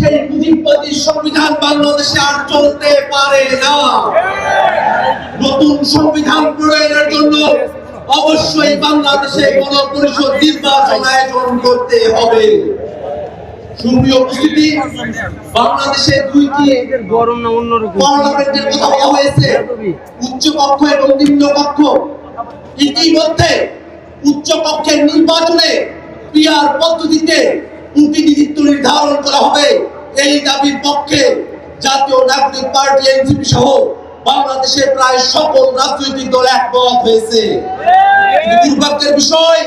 সেই পুঁজিপতি সংবিধান বাংলাদেশে আর চলতে পারে না। নতুন সংবিধান প্রণয়নের জন্য অবশ্যই বাংলাদেশে গণপরিষদ নির্বাচন আয়োজন করতে হবে। বাংলাদেশে দুইটি হয়েছে এবং ইতিমধ্যে নির্বাচনে পিআর পদ্ধতিতে প্রতিনিধিত্ব নির্ধারণ করা হবে। এই দাবির পক্ষে জাতীয় নাগরিক পার্টি এনসিপি সহ বাংলাদেশের প্রায় সকল রাজনৈতিক দল একমত হয়েছে। দুর্ভাগ্যের বিষয়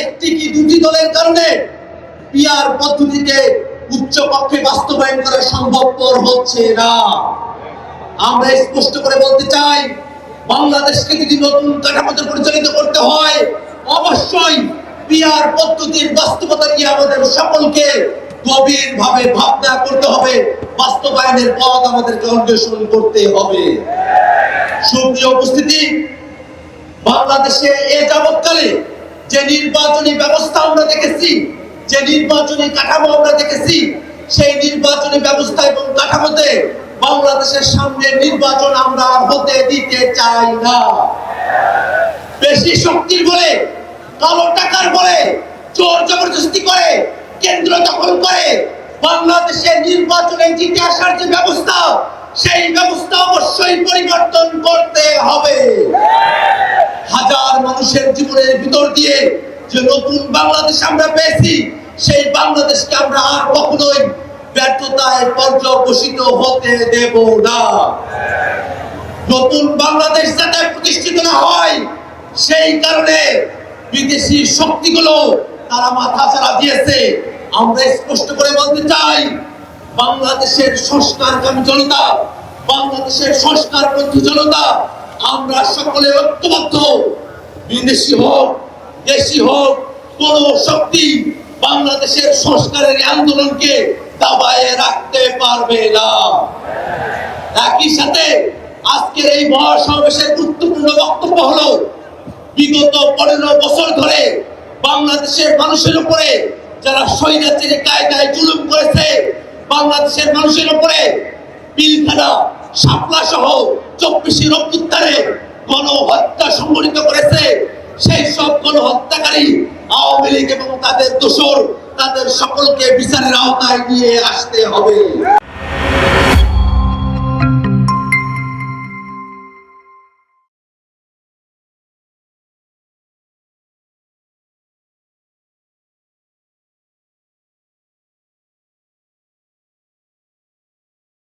একটি কি দুটি দলের কারণে পিআর পদ্ধতিতে উচ্চ কক্ষে বাস্তবায়ন করা সম্ভবপর হচ্ছে না। আমরা স্পষ্ট করে বলতে চাই বাংলাদেশকে যদি নতুন কাঠামোতে পরিচালিত করতে হয় অবশ্যই পিআর পদ্ধতির বাস্তবতা নিয়ে আমাদের সকলকে গভীর ভাবে ভাবনা করতে হবে? বাস্তবায়নের পথ আমাদেরকে অন্বেষণ করতে হবে। সুপ্রিয় উপস্থিতি, বাংলাদেশে এ যাবৎকালে যে নির্বাচনী ব্যবস্থা আমরা দেখেছি, যে নির্বাচনী কাঠামো আমরা দেখেছি, সেই নির্বাচনী ব্যবস্থা এবং কাঠামোতে বাংলাদেশের সামনে নির্বাচন আমরা হতে দিতে চাই না। বেশি শক্তির বলে কালো টাকার বলে জোর জবরদস্তি করে, কেন্দ্র দখল করে বাংলাদেশের নির্বাচনে জিতে আসার যে ব্যবস্থা, সেই ব্যবস্থা অবশ্যই পরিবর্তন করতে হবে। হাজার মানুষের জীবনের ভিতর দিয়ে যে নতুন বাংলাদেশ আমরা পেয়েছি, সেই বাংলাদেশকে আমরা আর কখনোই ব্যর্থতায় পর্যবসিত হতে দেব না। নতুন বাংলাদেশ যাতে প্রতিষ্ঠিত না হয়, সেই কারণে বিদেশি শক্তিগুলো তারা মাথা চারা দিয়েছে। আমরা স্পষ্ট করে বলতে চাই, বাংলাদেশের সংস্কারকামী জনতা, বাংলাদেশের সংস্কারপন্থী জনতা, আমরা সকলে ঐক্যবদ্ধ। বিদেশি হোক, দেশি হোক, কোন শক্তি বাংলাদেশের সংস্কারের আন্দোলনকে দাবায় রাখতে পারবে না। একই সাথে আজকের এই মহাসমাবেশের গুরুত্বপূর্ণ বক্তব্য হলো বিগত পনেরো বছর ধরে বাংলাদেশের মানুষের উপরে যারা স্বৈরাচারী কায়দায় জুলুম করেছে, বাংলাদেশের মানুষের উপরে পিলখানা, শাপলা সহ চব্বিশের অভ্যুত্থানে গণহত্যা সংগঠিত করেছে। সেই সব গণহত্যাকারী আওয়ামী লীগ এবং তাদের দোসর তাদের সকলকে বিচারের আওতায় নিয়ে আসতে হবে।